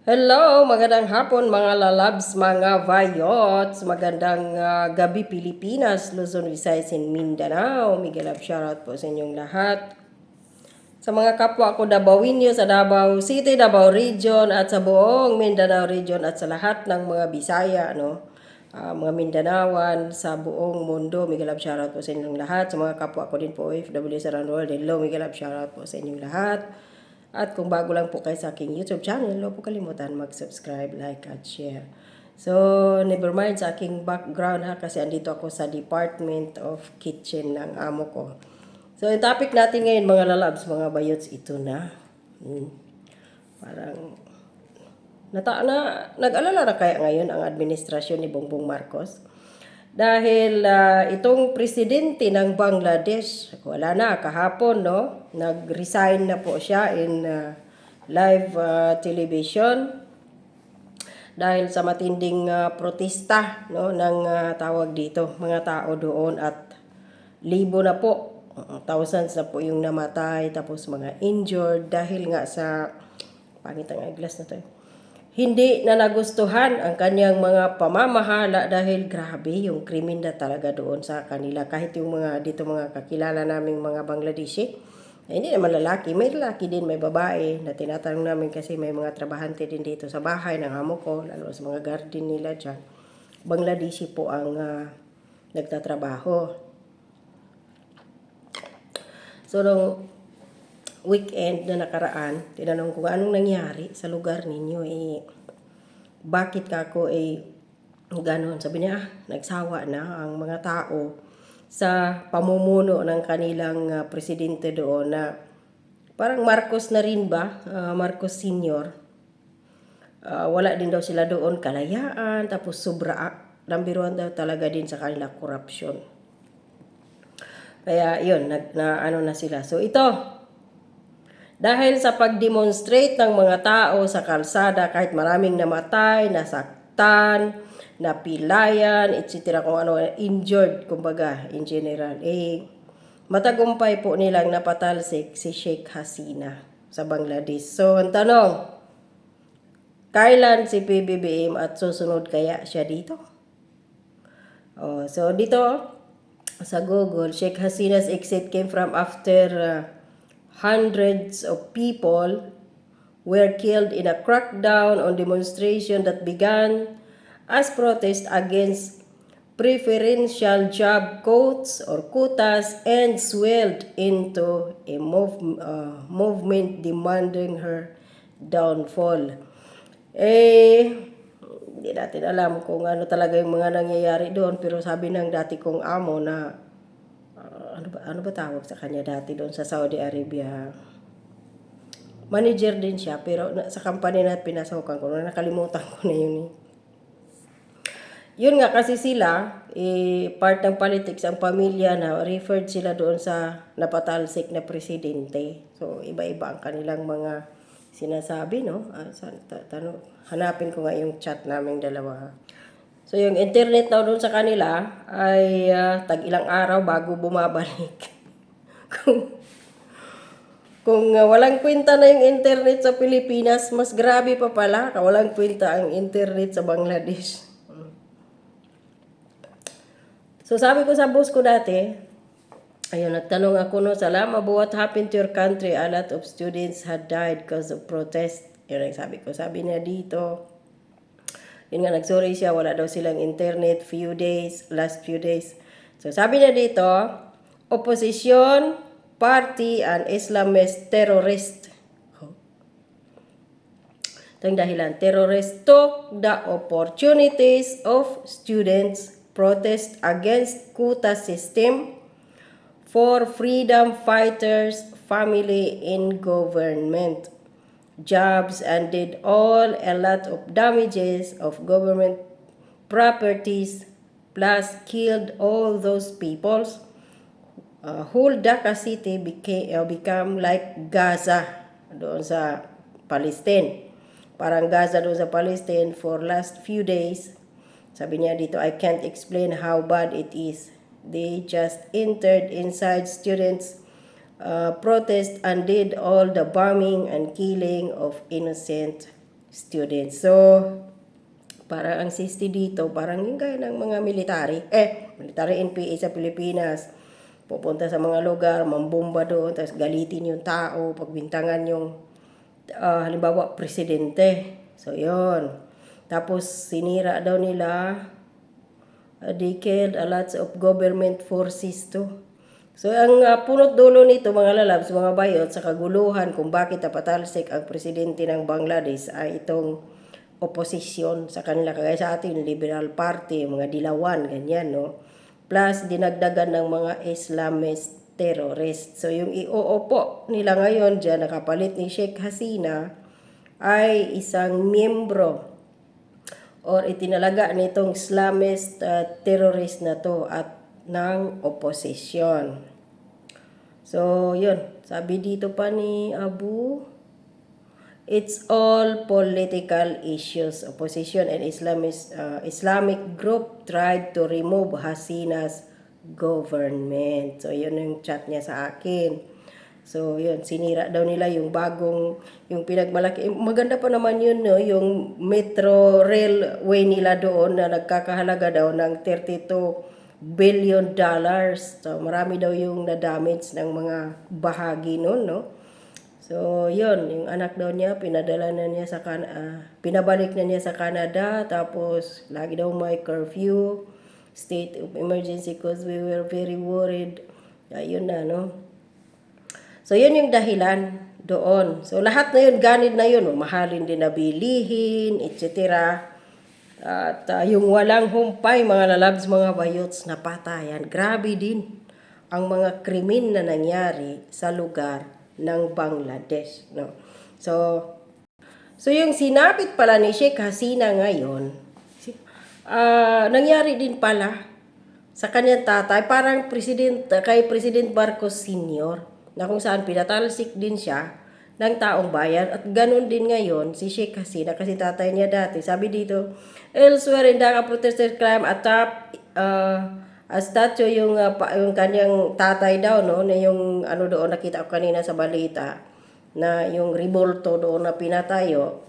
Hello, magandang hapon mga lalabs, mga vayots. Magandang ah, gabi Pilipinas, Luzon, Visayas, and Mindanao. Miguel Love shoutout po sa inyong lahat. Sa mga kapwa ko Dabawinyo sa Davao City, Davao Region at sa buong Mindanao Region at sa lahat ng mga Bisaya, no? Ah, mga Mindanawan sa buong mundo. Miguel Love shoutout po sa inyong lahat. Sa mga kapwa ko din po OFW sa the world. Hello, Miguel Love shoutout po sa inyong lahat. At kung bago lang po kayo sa aking YouTube channel, huwag po kalimutan mag-subscribe, like, at share. So, never mind sa aking background ha, kasi andito ako sa Department of Kitchen ng amo ko. So, yung topic natin ngayon, mga lalabs, mga bayots, ito na. Hmm. Parang, nata na, nag-alala na kaya ngayon ang administrasyon ni Bongbong Marcos? Dahil ah, itong presidente ng Bangladesh, wala na, kahapon, no? Nag-resign na po siya in ah, live ah, television dahil sa matinding ah, protesta no ng ah, tawag dito mga tao doon at libo na po uh, thousands na po yung namatay tapos mga injured dahil nga sa pangit ang eyeglass na to eh. Hindi na nagustuhan ang kanyang mga pamamahala dahil grabe yung krimen na talaga doon sa kanila kahit yung mga dito mga kakilala naming mga Bangladeshi eh, hindi naman lalaki, may lalaki din, may babae na tinatanong namin kasi may mga trabahante din dito sa bahay ng amo ko, lalo sa mga garden nila dyan. Bangladeshi po ang ah, nagtatrabaho. So, nung weekend na nakaraan, tinanong ko anong nangyari sa lugar ninyo, eh, bakit ka ako eh, ganon. Sabi niya, ah, nagsawa na ang mga tao sa pamumuno ng kanilang ah, presidente doon na parang Marcos na rin ba, Ah, Marcos Senior. Ah, wala din daw sila doon kalayaan, tapos sobra, lambiruan daw talaga din sa kanila corruption. Kaya yun, nag, na ano na sila. So ito, dahil sa pag-demonstrate ng mga tao sa kalsada, kahit maraming namatay, nasaktan, napilayan, etc. kung ano, injured, kumbaga, in general, eh, matagumpay po nilang napatalsik si Sheikh Hasina sa Bangladesh. So, ang tanong, kailan si PBBM at susunod kaya siya dito? Oh, so dito sa Google, Sheikh Hasina's exit came from after uh, hundreds of people were killed in a crackdown on demonstration that began as protest against preferential job quotas or quotas and swelled into a move, uh, movement demanding her downfall. Eh, hindi natin alam kung ano talaga yung mga nangyayari doon pero sabi ng dati kong amo na ano ba tawag sa kanya dati doon sa Saudi Arabia manager din siya pero sa company na pinasokan ko nakalimutan ko na yun eh. Yun nga kasi sila, eh, part ng politics ang pamilya na referred sila doon sa napatalsik na presidente. So, iba-iba ang kanilang mga sinasabi, no? Ah, sa, ta, tanong, hanapin ko nga yung chat naming dalawa. So, yung internet daw doon sa kanila ay ah, tag ilang araw bago bumabalik. kung kung ah, walang kwenta na yung internet sa Pilipinas, mas grabe pa pala. Walang kwenta ang internet sa Bangladesh. So sabi ko sa boss ko dati, ayun, nagtanong ako no, Salama, what happened to your country? A lot of students had died because of protest. Yun ang sabi ko. Sabi niya dito, yun nga, nagsorry siya, wala daw silang internet, few days, last few days. So sabi niya dito, opposition, party, and Islamist terrorist. Ito yung dahilan. Terrorists took the opportunities of students protest against quota system for freedom fighters, family in government, jobs, and did all a lot of damages of government properties, plus killed all those peoples. Uh, whole Dhaka city became uh, become like Gaza doon sa Palestine. Parang Gaza doon sa Palestine for last few days. Sabi niya dito, I can't explain how bad it is. They just entered inside students uh, protest and did all the bombing and killing of innocent students. So, parang ang 60 dito, parang yung gaya ng mga military. Eh, military NPA sa Pilipinas. Pupunta sa mga lugar, mambomba doon, tapos galitin yung tao, pagbintangan yung, ah, halimbawa, presidente. So, yon Tapos, sinira daw nila, a decade, a lots of government forces to. So, ang uh, punot dulo nito, mga lalabs, mga bayot, sa kaguluhan kung bakit napatalsik ang presidente ng Bangladesh ay itong oposisyon sa kanila. Kagaya sa atin, Liberal Party, mga dilawan, ganyan, no? Plus, dinagdagan ng mga Islamist terrorist. So, yung ioopo nila ngayon dyan, nakapalit ni Sheikh Hasina, ay isang miyembro or itinalaga nitong Islamist uh, terrorist na to at ng oposisyon. So, yun. Sabi dito pa ni Abu, it's all political issues. Opposition and Islamist, uh, Islamic group tried to remove Hasina's government. So, yun yung chat niya sa akin. So, yun, sinira daw nila yung bagong, yung pinagmalaki. eh, Maganda pa naman yun, no? Yung metro railway nila doon na nagkakahalaga daw ng 32 billion dollars. So, marami daw yung na-damage ng mga bahagi noon, no? So, yun, yung anak daw niya, pinadala na niya sa kan ah, pinabalik na niya sa Canada, tapos lagi daw may curfew, state of emergency because we were very worried. Ayun na, no? So, yun yung dahilan doon. So, lahat na yun, ganid na yun, oh, mahalin din na bilihin, etc. At ah, yung walang humpay, mga lalabs, mga bayots na patayan, grabe din ang mga krimen na nangyari sa lugar ng Bangladesh. No? So, so yung sinapit pala ni Sheikh Hasina ngayon, ah nangyari din pala sa kanyang tatay, parang president, kay President Marcos Sr., na kung saan pinatalsik din siya ng taong bayan. At ganun din ngayon si Sheikh Hasina kasi tatay niya dati. Sabi dito, elsewhere in Dhaka protesters climb atop uh, a statue yung, uh, pa, yung kanyang tatay daw, no? Na yung ano doon nakita ko kanina sa balita na yung revolto doon na pinatayo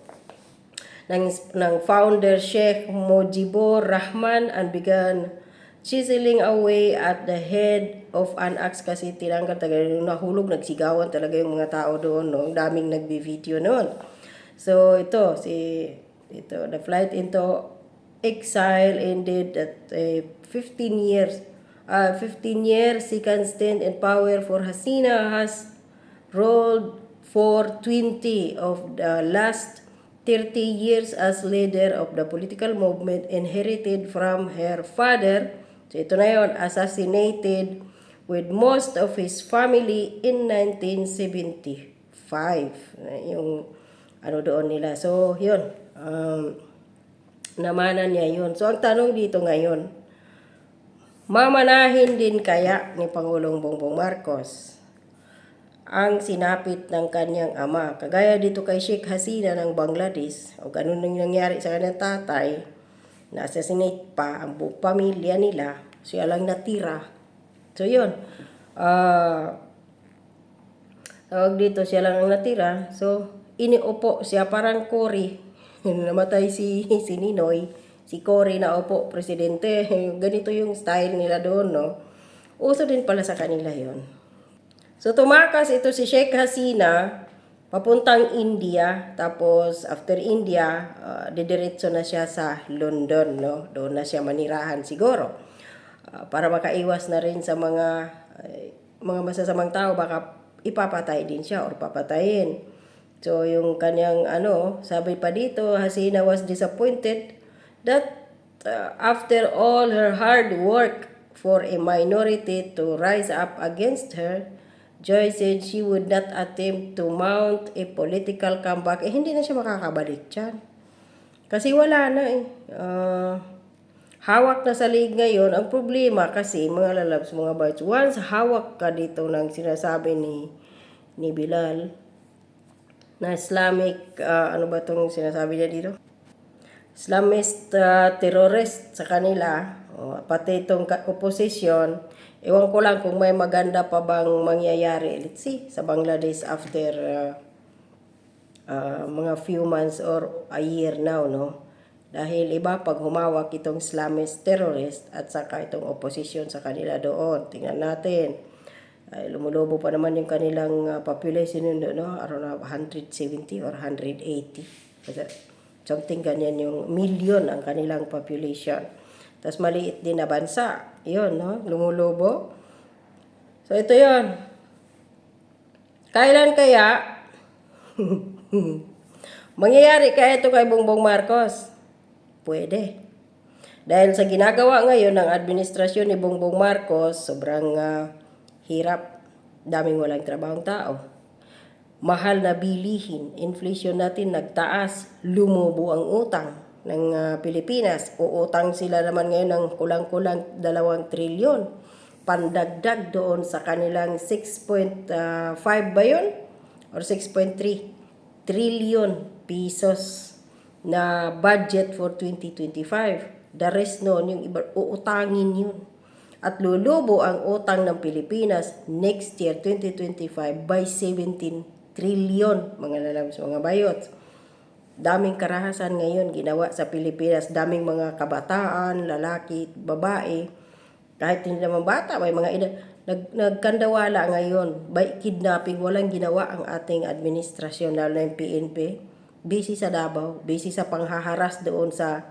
ng, ng founder Sheikh Mujibur Rahman and began chiseling away at the head of an axe kasi tinanggal talaga yung nahulog, nagsigawan talaga yung mga tao doon, no? Ang daming nagbi-video noon. So, ito, si, ito, the flight into exile ended at uh, 15 years. Uh, 15 years second stint in power for Hasina has rolled for 20 of the last 30 years as leader of the political movement inherited from her father. So ito na yun, assassinated with most of his family in 1975. Yung ano doon nila. So, yun. Um, namanan niya yun. So, ang tanong dito ngayon, mamanahin din kaya ni Pangulong Bongbong Marcos ang sinapit ng kanyang ama. Kagaya dito kay Sheikh Hasina ng Bangladesh, o ganun nang nangyari sa kanyang tatay, na-assassinate pa ang buong pamilya nila, siya lang natira. So, yun. Ah... tawag dito siya lang ang natira. So, iniupo siya parang Cory. Namatay si, si Ninoy. Si Cory na upo, presidente. Ganito yung style nila doon, no? Uso din pala sa kanila yon. So, tumakas ito si Sheikh Hasina papuntang India. Tapos, after India, uh, didiretso na siya sa London, no? Doon na siya manirahan siguro. Ah, para makaiwas na rin sa mga ay, mga masasamang tao, baka ipapatay din siya or papatayin. So, yung kanyang ano, sabi pa dito, Hasina was disappointed that uh, after all her hard work for a minority to rise up against her, Joy said she would not attempt to mount a political comeback. Eh, hindi na siya makakabalik dyan. Kasi wala na eh. Ah, hawak na sa league ngayon. Ang problema kasi, mga lalabs, mga bites, once hawak ka dito ng sinasabi ni, ni Bilal, na Islamic, ah, ano ba itong sinasabi niya dito? Islamist ah, terrorist sa kanila, o, pati itong opposition, ewan ko lang kung may maganda pa bang mangyayari, let's see, sa Bangladesh after ah, ah, mga few months or a year now, no? Dahil iba pag humawak itong Islamist terrorist at saka itong opposition sa kanila doon. Tingnan natin. Ay, lumulobo pa naman yung kanilang ah, population yun, no? Around 170 or 180. Kasi Something ganyan yung million ang kanilang population. Tapos maliit din na bansa. Yun, no? Lumulobo. So, ito yon Kailan kaya mangyayari kaya ito kay Bongbong Marcos? Pwede. Dahil sa ginagawa ngayon ng administrasyon ni Bongbong Marcos, sobrang ah, hirap. Daming walang trabahong tao. Mahal na bilihin. Inflation natin nagtaas. Lumubo ang utang ng ah, Pilipinas. Uutang sila naman ngayon ng kulang-kulang dalawang trilyon. Pandagdag doon sa kanilang 6.5 ba yun? Or 6.3 trillion pesos na budget for 2025. The rest noon, yung iba, uutangin yun. At lulubo ang utang ng Pilipinas next year, 2025, by 17 trillion, mga lalabs, mga bayot. Daming karahasan ngayon ginawa sa Pilipinas. Daming mga kabataan, lalaki, babae. Kahit hindi naman bata, may mga edad. Nag, nagkandawala ngayon by kidnapping. Walang ginawa ang ating administrasyon, na yung PNP. Busy sa Davao, busy sa panghaharas doon sa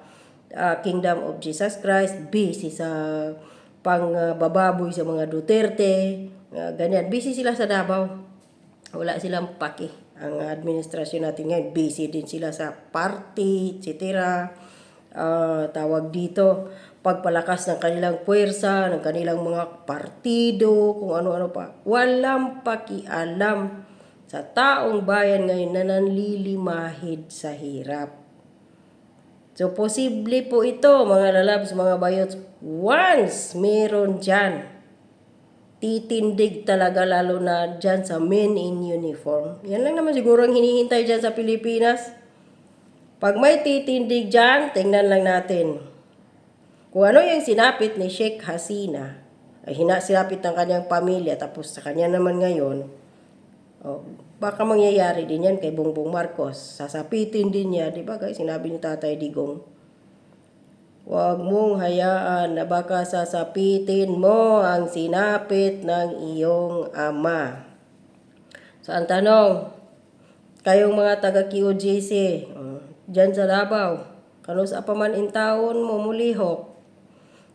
ah, Kingdom of Jesus Christ, busy sa pangbababoy sa mga Duterte, ah, ganyan. Busy sila sa Davao. Wala silang paki. Ang administrasyon natin ngayon, busy din sila sa party, etc. Ah, tawag dito, pagpalakas ng kanilang puwersa, ng kanilang mga partido, kung ano-ano pa. Walang pakialam sa taong bayan ngayon na nanlilimahid sa hirap. So, posible po ito, mga lalabs, mga bayots, once meron dyan, titindig talaga lalo na dyan sa men in uniform. Yan lang naman siguro ang hinihintay dyan sa Pilipinas. Pag may titindig dyan, tingnan lang natin. Kung ano yung sinapit ni Sheikh Hasina, ay hina sinapit ng kanyang pamilya, tapos sa kanya naman ngayon, oh, baka mangyayari din yan kay Bongbong Marcos. Sasapitin din niya, di ba guys, sinabi ni Tatay Digong, Huwag mong hayaan na baka sasapitin mo ang sinapit ng iyong ama. So, ang tanong, kayong mga taga QJC, uh, dyan sa Davao, kanus apa man in taon mo mulihok,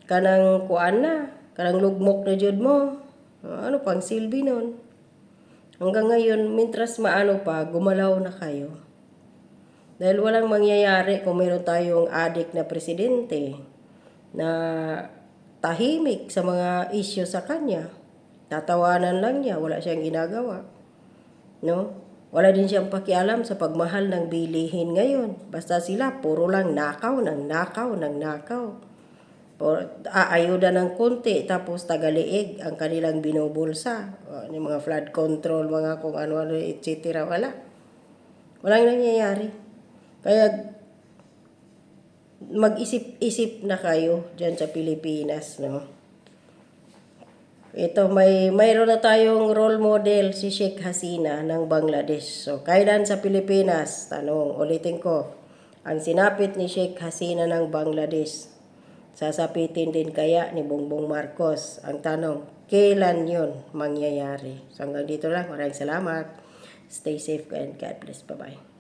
kanang kuan na, kanang lugmok na jud mo, Uh, ano pang silbi nun? Hanggang ngayon, mintras maano pa, gumalaw na kayo. Dahil walang mangyayari kung meron tayong adik na presidente na tahimik sa mga issue sa kanya. Tatawanan lang niya, wala siyang ginagawa. No? Wala din siyang pakialam sa pagmahal ng bilihin ngayon. Basta sila, puro lang nakaw ng nakaw ng nakaw. Por, aayuda ng konti, tapos tagaliig ang kanilang binubulsa. O, yung mga flood control, mga kung ano-ano, etc. Wala. Walang nangyayari. Kaya mag-isip-isip na kayo dyan sa Pilipinas, no? Ito, may mayroon na tayong role model si Sheikh Hasina ng Bangladesh. So, kailan sa Pilipinas? Tanong, ulitin ko. Ang sinapit ni Sheikh Hasina ng Bangladesh, sasapitin din kaya ni Bongbong Marcos? Ang tanong, kailan yon mangyayari? So, hanggang dito lang. Maraming salamat. Stay safe and God bless. Bye-bye.